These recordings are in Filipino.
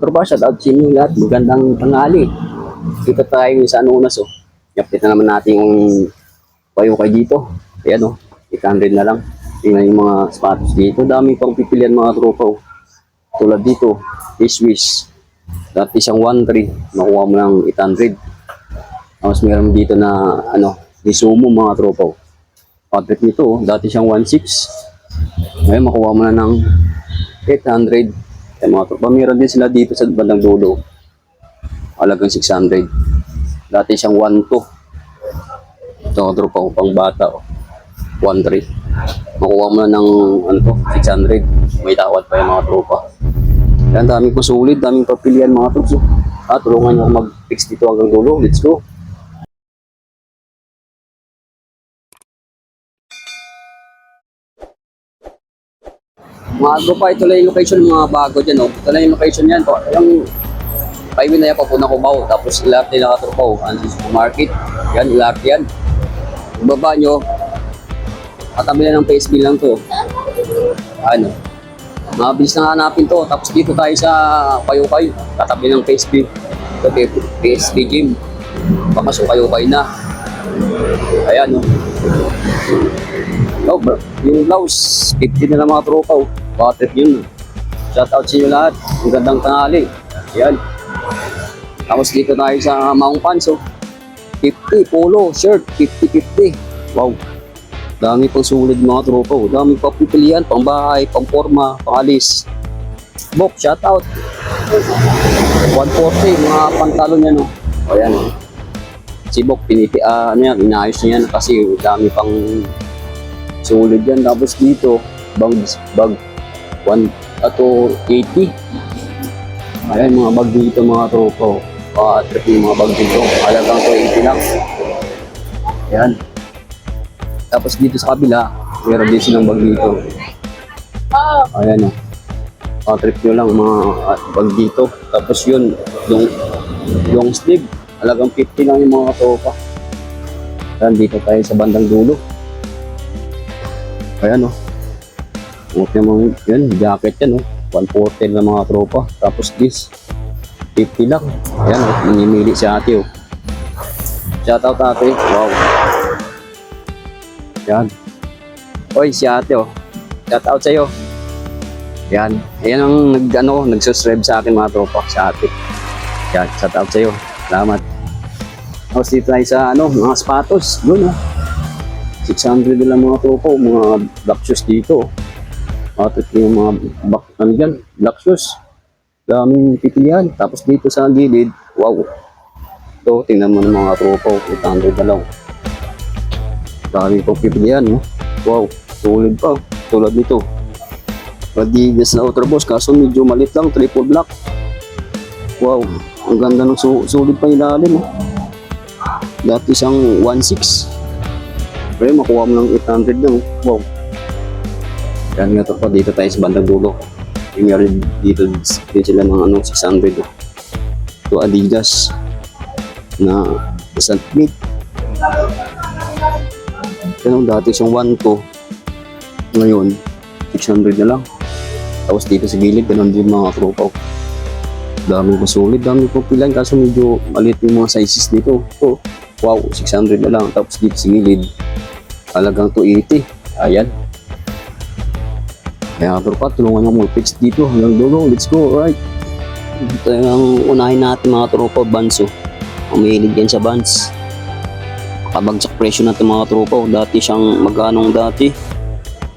Tropa, shout out sa inyo lahat. Magandang tanghali. Dito tayo sa Anunas, oh. I-update na naman natin yung payo kay dito. Ayan, oh. 800 na lang. Tingnan yung mga sapatos dito. Dami pang pipilian mga tropa, oh. Tulad dito, Swiss. Dati siyang 1.3. Nakuha mo ng 800. Tapos meron dito na, ano, Isumo mga tropa, oh. Patrick nito, oh. dati siyang 1.6. Ngayon, makuha mo na ng 800. Kaya mga tropa, meron din sila dito sa bandang dulo. Halagang 600. Dati siyang 1.2. Ito, tropa ko, pang bata. Oh. 1.3. Makuha mo na ng ano to, 600. May tawad pa yung mga tropa. Yan, daming pasulit, daming papilian mga tropa. Ah, tulungan nyo mag-fix dito hanggang dulo. Let's go. Mga tropa, ito yung location mga bago dyan. Oh. Ito lang yung location yan. To. Yung highway na yan, papunta Cubao. Tapos ilap nila ka tropa. Oh. Ano supermarket. Yan, ilap yan. Baba nyo, katabi ng PSB lang to. Ano? Mabilis na hanapin to. Tapos dito tayo sa Payukay. Katabi ng PSB. Ito, PSB gym. Papasok Payukay na. Ayan, no. Oh, bro. Yung blouse, 50 na lang mga tropa. Oh. Water yun. Shout out sa inyo lahat. Ang gandang tanghali. Ayan. Tapos dito tayo sa Maong Pants. Oh. 50, polo, shirt, 50-50. Wow. Dami pang sulit mga tropa. Oh. Dami pang pipilian, pang bahay, pang forma, pang alis. Bok, shout out. 140, mga pantalon yan. Oh. O yan. Si Bok, piniti, ah, ano yan, inayos niya yan kasi dami pang sulit yan. Tapos dito, bag, bag, 1, ato 80. Ayan, mga bag dito mga tropa. Ah, trip yung mga bag dito. Halagang 280 lang. Ayan. Tapos dito sa kabila, meron din silang bag dito. Ayan o. Oh. trip nyo lang mga ah, bag dito. Tapos yun, yung long sleeve. Halagang 50 lang yung mga tropa. Ayan, dito tayo sa bandang dulo. Ayan o. Oh. Okay mo, yun, jacket yan. Oh. 140 lang mga tropa. Tapos this, 50 lang. Ayan oh. nanimili si ate. Oh. Shoutout ate. Wow. Yan. Oy, si ate oh. Shoutout sa'yo. Yan. Ayan ang nag, ano, nagsusubscribe sa akin mga tropa, sa ate. Yan, shoutout sa'yo. Salamat. Tapos dito tayo sa ano, mga sapatos. Yun oh. 600 na lang mga tropa, oh. mga black shoes dito. At ito yung mga back, ano dyan, black shoes. Daming pipilian. Tapos dito sa gilid, wow. Ito, tingnan mo ng mga tropa, oh. 800 na lang. Dami pang pipilian, no? Wow, tulad pa. Tulad nito. Adidas na Ultra Boss, kaso medyo malit lang, triple black. Wow, ang ganda ng su sulit pa ilalim, oh. Dati siyang 1.6. Pero makuha mo ng 800 lang, wow. Yan nga to pa, dito tayo sa bandang dulo. Yung meron dito, din sila ng ano, 600. Oh. Ito Adidas na isang mid. Ganun dati siyang 1 Ngayon, 600 na lang. Tapos dito sa gilid, ganun din mga tropa. Dami ko sulit, dami ko pilan. Kaso medyo maliit yung mga sizes dito. Oh, wow, 600 na lang. Tapos dito sa gilid, halagang 280. Ayan. Kaya tropa, tulungan nyo fix dito hanggang dulo. Let's go, alright. Ito yung unahin natin mga tropa, Banso. Umihilig yan sa Vans kabagsak presyo natin mga tropa. oh. Dati siyang magkanong dati.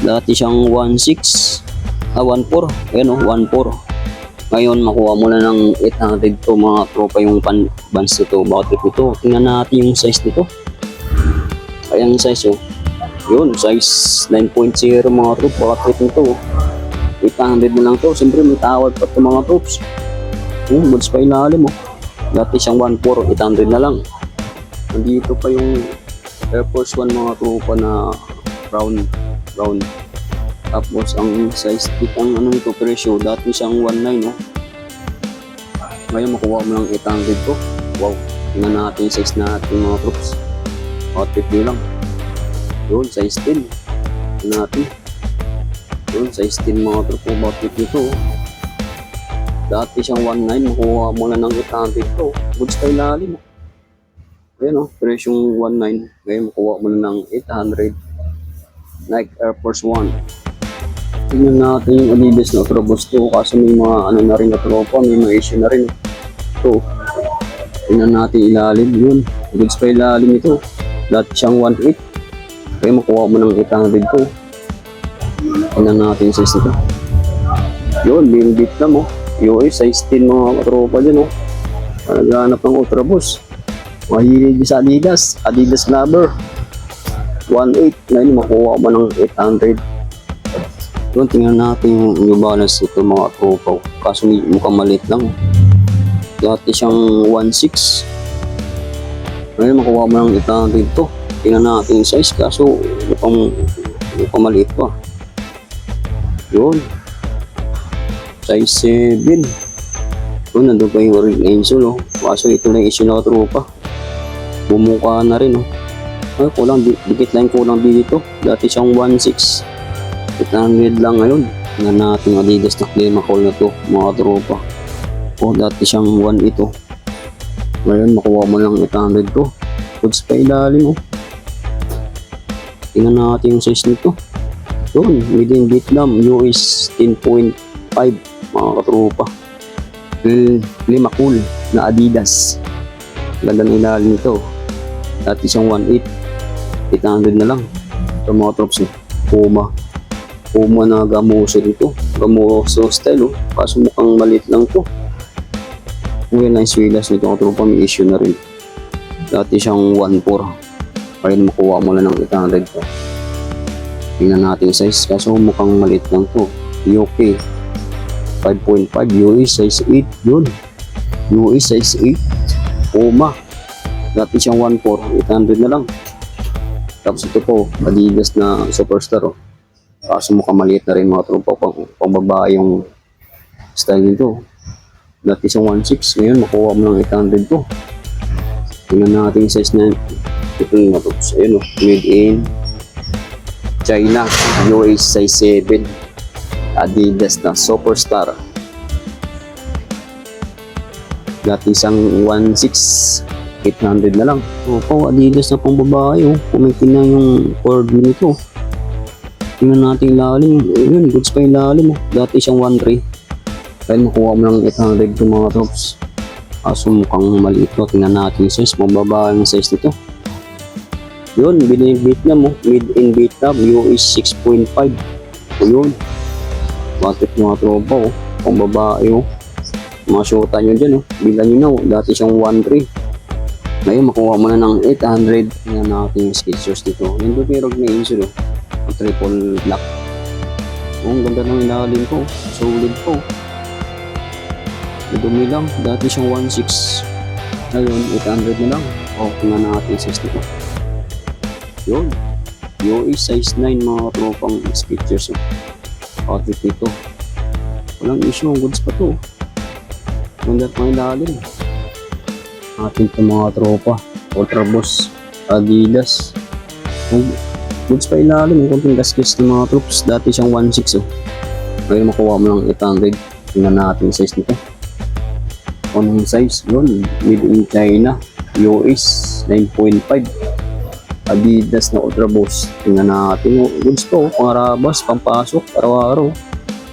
Dati siyang 1.6 ah 1.4. Ayan o, 1.4. Ngayon makuha mo na ng 800 to mga tropa yung pan bands nito. Bakit ito? Tingnan natin yung size nito. Ayan size oh. Yun, size 9.0 mga tropa. Bakit nito? 800 na lang to. Siyempre may tawad pa ito mga troops. Oh, buds pa ilalim oh. Dati siyang 1.4, 800 na lang. Nandito pa yung Air Force One mga tropa na brown brown. Tapos ang size kit ang ano nito presyo dati siyang 19 no. Ngayon makuha mo lang 800 to. Wow. Tingnan natin yung size natin mga troops. Outfit nyo lang. Yun, size 10. Tingnan natin. Yun, size 10 mga tropa. Outfit nito. Dati siyang 1.9, makuha mo na ng 800 to. Goods pa ilalim. Ayan o, presyong 1.9. Ngayon makuha mo na ng 800. Nike Air Force 1. Tingnan natin yung Adidas na Trobos to kasi may mga ano na rin na tropa, may mga issue na rin. Ito, tingnan natin ilalim yun. Goods pa ilalim ito. Dati siyang 1.8. Kaya makuha mo ng 800 to. Tingnan natin size nito. Yun, beat na mo. US size 10 mga katropa dyan, oh. Naghahanap ng Ultra Boost. Mahilig sa Adidas. Adidas Lover. 1.8. Ngayon, makuha mo ng 800. Yun, tingnan natin yung New Balance ito mga tropa. Kaso mukhang maliit lang. Dati siyang 1.6. Ngayon, makuha mo ng 800 to. Tingnan natin yung size. Kaso mukhang, mukhang maliit pa. Yun. Size 7. Yun, nandun pa yung ring Enzo, no? Kaso ito na yung issue na tropa. Bumuka na rin, no? Ay, kulang, di- dikit lang kulang dito. Dati siyang 1.6. 800 lang ngayon. Tingnan natin Adidas na Clima Call na to, mga tropa. O, dati siyang 1 ito. Ngayon, makuha mo lang 800 to. Goods pa ilalim, oh. Tingnan natin yung size nito. Yun, within Vietnam, US 10.5 mga katropa. Lima cool na Adidas. Ganda ng ilalim nito. Dati siyang 1.8. 800 na lang. Ito mga trops eh. Puma. Puma na gamuso dito. Gamuso style oh. Kaso mukhang maliit lang to. Ngayon na yung swilas nito mga tropa. May issue na rin. Dati siyang 1.4. Kaya makuha mo na ng 800 to. Tingnan natin size. Kaso mukhang maliit lang to. UK. 5.5 US size 8 yun US size 8 Puma dati siyang 1.4 800 na lang tapos ito po Adidas na Superstar oh. kaso mukhang maliit na rin mga tropa pang, pang babae yung style nito dati siyang 1.6 ngayon makuha mo ng 800 to tingnan natin size na ito yung mga trops ayun oh made in China US size 7 Adidas na Superstar. Dati isang 1.6, 800 na lang. Opo, Adidas na pang babae. Oh. Kumitin na yung cord nito. Tingnan natin lalim. Yun, goods pa yung lalim. Oh. Dati siyang 1.3. Kaya makuha mo ng 800 yung mga tops. Kaso mukhang maliit to. Tingnan natin yung size. Pang babae yung size nito. Yun, binigay Vietnam mo. Made in Vietnam. US 6.5. O yun. Bakit mga tropa oh. Pang babae oh. Mga syota nyo dyan oh. Bilan nyo na oh. Dati siyang 1.3. Ngayon makuha mo na ng 800. Tingnan natin yung sketchers dito. Yung Duperog na insule oh. Triple black. Oh, ang ganda ng ilalim ko. Solid po. Madumi lang. Dati siyang 1.6. Ngayon 800 na lang. Oh, tingnan natin yung size nito. Yun. US size 9 mga tropang sketchers oh outfit nito. Walang issue, ang goods pa to. Ganda pa ilalim. Atin itong mga tropa. Ultra Boss, Adidas. Ang goods pa ilalim, yung konting gasgas ng mga troops. Dati siyang 1.6 oh. Ngayon makuha mo lang 800. Tingnan natin yung size nito. Anong size? Yun, made in China. US 9.5. Adidas na Ultra Boost. Tingnan natin yung goods po, pangarabas, pampasok, araw-araw.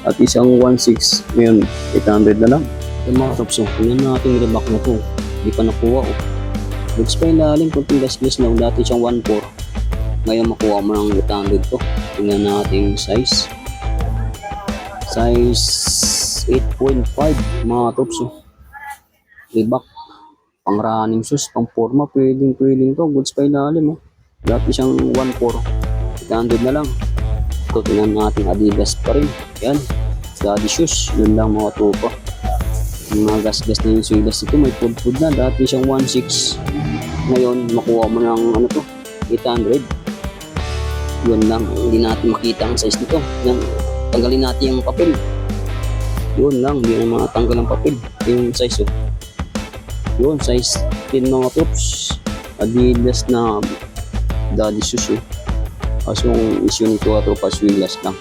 At isang 1.6, ngayon 800 na lang. Yung mga tops, oh, tingnan natin yung reback na to. Hindi pa nakuha oh. Goods pa yung lalim, kunting gas-gas na, dati siyang 1.4. Ngayon makuha mo ng 800 to. Tingnan natin yung size. Size 8.5 mga tops oh. Reebok pang running shoes, pang forma, pwedeng pwedeng to. Goods pa ilalim oh. Dati siyang 1.4. 800 na lang. Ito, tingnan natin Adidas pa rin. Yan. Daddy shoes. Yun lang mga tropa. Yung mga gas-gas na yung suilas ito, may food-food na. Dati siyang 1.6. Ngayon, makuha mo ng ano to, 800. Yun lang. Hindi natin makita ang size nito. Yan. Tanggalin natin yung papel. Yun lang. Hindi na matanggal ang papel. Yung size oh. Yun, size 10 mga troops. Adidas na daddy shoes eh. Kaso yung issue nito at tropa swilas lang.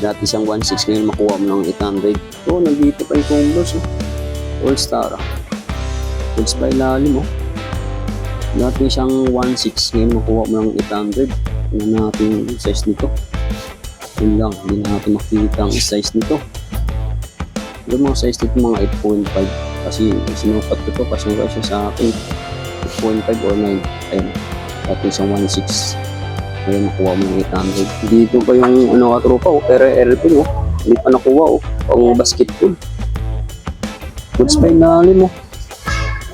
Dati siyang 1.6 ngayon makuha mo ng 800. Oo, nandito pa yung Converse. Oh. All Star. ah. Goods pa ilalim oh. Dati siyang 1.6 ngayon makuha mo ng 800. Tingnan natin yung size nito. Yun lang, hindi na natin makikita ang size nito. Yung mga size nito mga 8.5 kasi sinukat ko to kasi wala siya sa akin 8.5 or 9 ayun dati isang 1.6 ngayon nakuha mo ng 800 dito pa yung ano katropa oh. Pero airpin oh. Hindi pa nakuha oh. Pang basketball. Goods pa ilalim oh.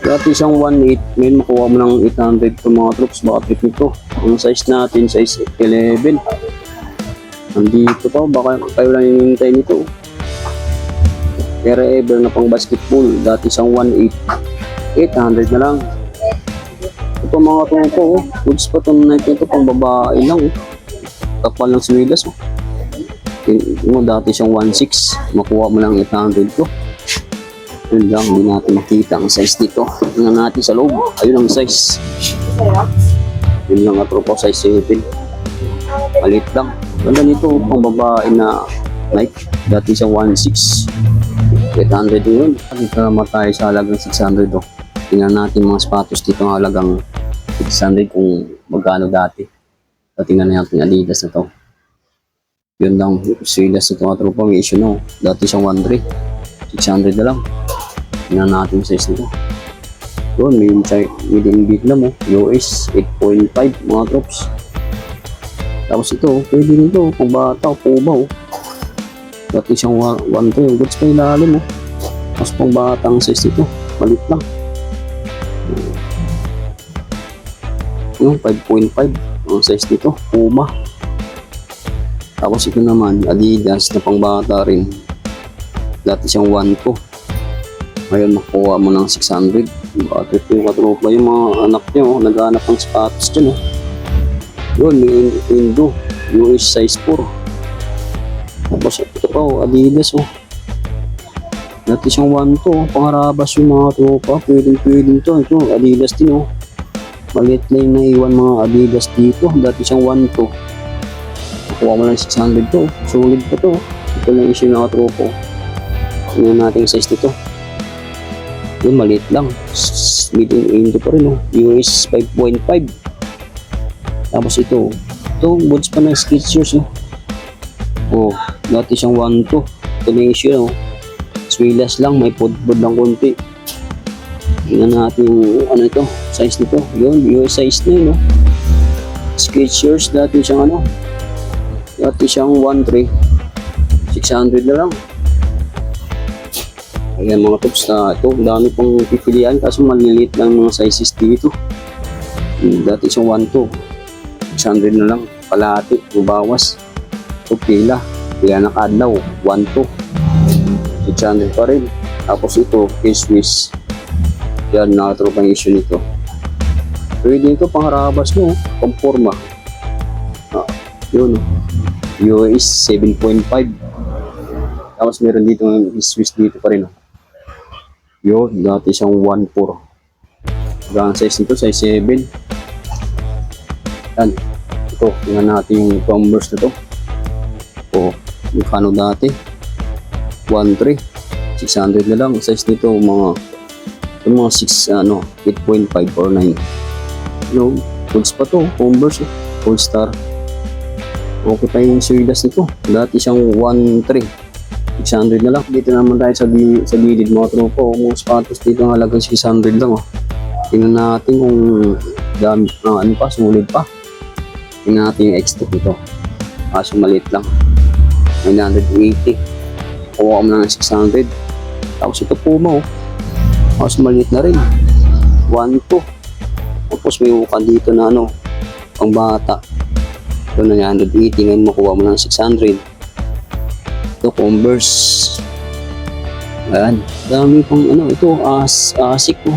Dati isang 1.8 ngayon makuha mo ng 800 to mga troops. Baka trip nito. Ang size natin size 11 nandito pa baka kayo lang hinihintay nito. Pero ever na pang basketball, dati isang 1.8, 800 na lang. Ito mga tuko, oh. goods pa itong night nito, pang babae lang. Oh. Kapal ng swilas. Oh. Yun, yun, dati siyang 1.6, makuha mo lang 800 to. Yun lang, hindi natin makita ang size dito. Tingnan natin sa loob, ayun ang size. Yun lang nga tropo, size 7. Malit lang. Ganda nito, pang babae na Nike. Dati siyang 1.6. 800 yun. Dito naman tayo sa halagang 600 oh. Tingnan natin mga sapatos dito ang halagang 600 kung magkano dati. So, tingnan natin Adidas na to. Yun lang, silas na ito nga tropa, may issue no. Dati siyang 1.3. 600 na lang. Tingnan natin yung size nito. Yun, may China, made in Vietnam oh. US 8.5 mga troops. Tapos ito, pwede nito, kung bata o oh. Dati siyang 1 to yung goods pa ilalim oh. Mas pang batang size ito. Malit lang. Yung 5.5 ang size nito. Puma. Tapos ito naman Adidas na pang bata rin. Dati siyang 1 to. Ngayon makuha mo ng 600. Bakit yung katropa yung mga anak niyo oh, naghanap ng sapatos dyan oh. Yun, may Indo. US size 4. Tapos ito pa, oh, Adidas oh. Dati siyang 1 to, oh. pangarabas yung mga tropa. Pwedeng pwedeng to. Ito, Adidas din oh. Maliit na yung naiwan mga Adidas dito. Dati siyang 1 to. Nakuha mo lang 600 to. Solid pa to. Ito lang issue tropa. oh. Tingnan natin yung size nito. Yung maliit lang. Medium Indo pa rin oh. US 5.5. Tapos ito. Ito, boots pa ng Skechers oh. Oh, dati siyang 1 to. Ito na issue, no? Swilas lang, may podbod lang konti. Tingnan natin yung ano ito, size nito. Yun, US size na yun, no? Skechers, dati siyang ano, dati siyang 1.3. 600 na lang. Ayan mga tops na ito, dami pang pipilian kasi maliliit lang mga sizes dito. Hmm, Dati siyang 1.2. 600 na lang, kalahati, bubawas. Ito pila, pila na kadlaw, 1.2. 600 pa rin. Tapos ito, K-Swiss. Yan, nakatropang issue nito. Pwede ito pang harabas mo, pang forma. Ah, yun, US 7.5. Tapos meron dito ng Swiss dito pa rin. oh. Yun, dati siyang 1.4. Hanggang size nito, size 7. Yan. Ito, tingnan natin yung Converse na to. O, yung kano dati. 1.3. 600 na lang. Size nito, mga yung mga 6, ano, 8.5 or 9. No, goods pa to. Converse. All Star. Okay pa yung Suidas nito. Dati siyang 1.3. 600 na lang. Dito naman tayo sa, sa gilid mga tropo. Mga sapatos dito ang halagang 600 lang. Oh. Tingnan natin kung dami, ah, ano pa, sulit pa. Tingnan natin yung extra dito. Kaso maliit lang. 980. Kuha ko lang ng 600. Tapos ito po mo. Kaso maliit na rin. 1 to. Tapos may uka dito na ano, pang bata. Ito na 980. Ngayon makuha mo ng 600. Ito Converse. Ayan. Dami pang ano. Ito as asik mo.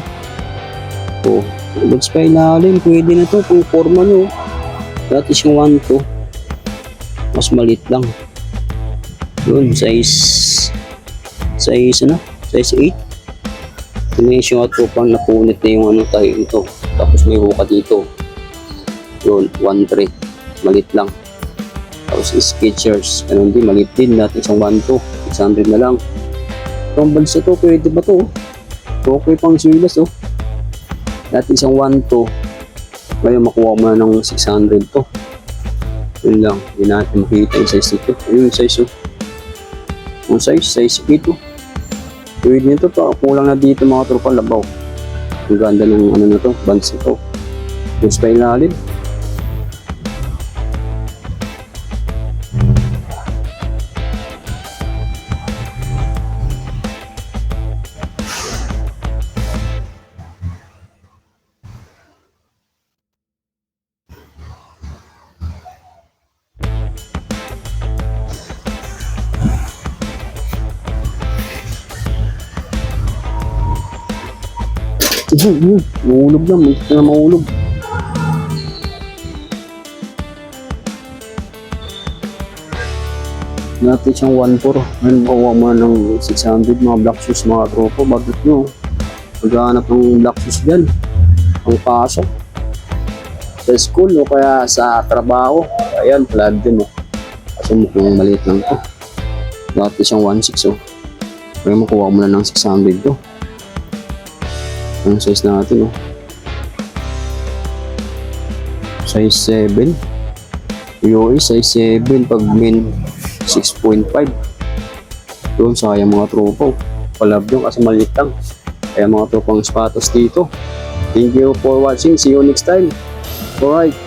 Oh. Goods pa ilalim. Pwede na to. Pang forma nyo. Dati siyang 1 to. Mas malit lang. Yun, size size ano? Size 8. Tinis yung ato pang napunit na yung ano tayo ito. Tapos may huka dito. Yun, 1-3. Malit lang. Tapos Skechers. Ganun din, maliit din. Dati isang 1 to. 600 na lang. Itong balsa to, pwede ba to? Okay pang silas oh. Dati isang 1 to. Ngayon makuha mo na ng 600 to. Yun lang. Hindi natin makita yung size nito. Ayun yung size oh. Yung size, size 8 oh. Pwede nito pa. Kulang na dito mga tropa labaw. Ang ganda ng ano na to, bands na to. Yung ilalim. Yun. Mahulog lang. May na mahulog. Natin siyang 1.4. Ngayon, makuha mo na ng 600 mga black shoes, mga tropo. Bakit nyo? Maghanap ng black shoes dyan. Ang pasok. Sa school o kaya sa trabaho. Ayan, flag din oh. Kasi mukhang maliit lang to. Dati siyang 1.6 oh. Kaya makuha mo na ng 600 to. Ang size natin, oh. Size 7. UOE, size 7. Pag min, 6.5. Doon, sayang mga tropa. Palab yun kasi maliit lang. Kaya mga tropang sapatos dito. Thank you for watching. See you next time. Alright.